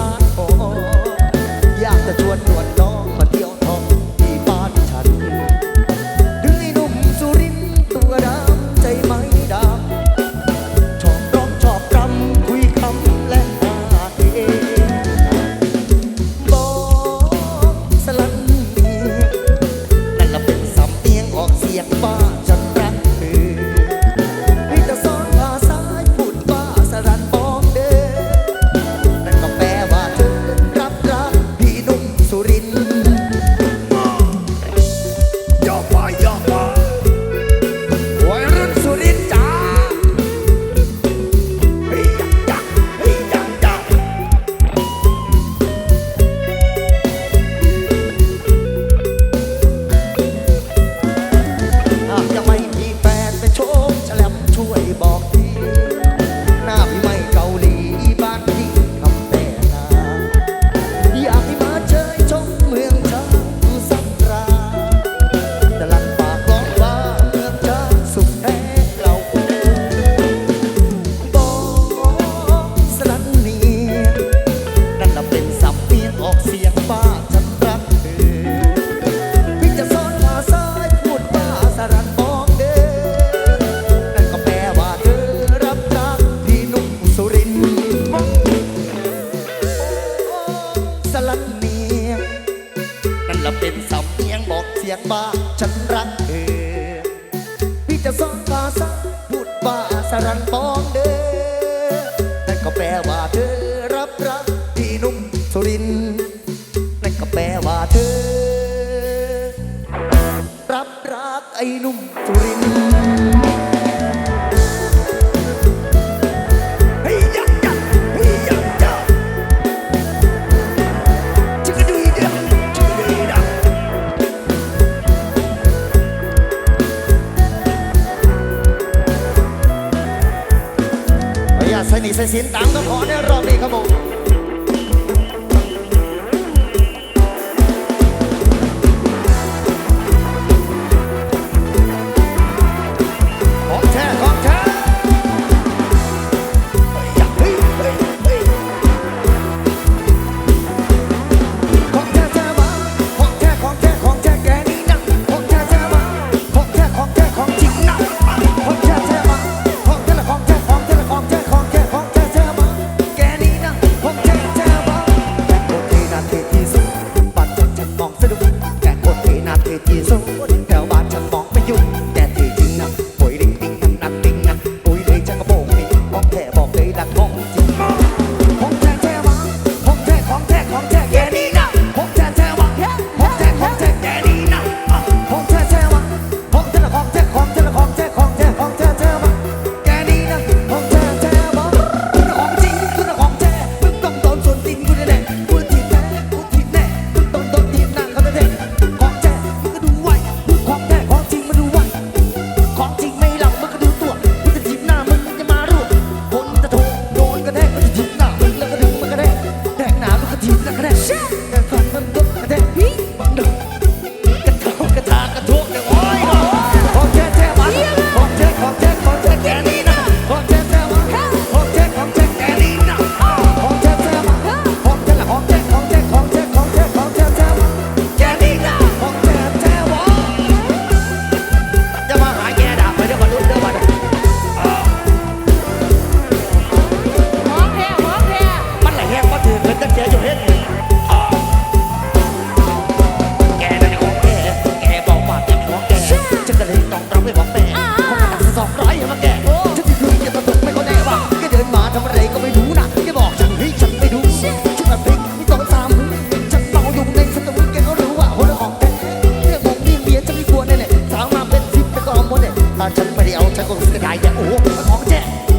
อาโออยากจะชวนชวน รันฟองเด้อนั่นก็แปลว่าเธอรับรักพี่นุ่มสุรินนั่นก็แปลว่าเธอ รับรักไอ้นุ่มสุริน ส่เสียงตามต้องขอในรอบ 어, 어, 어,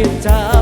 อิจฉาพวกเขา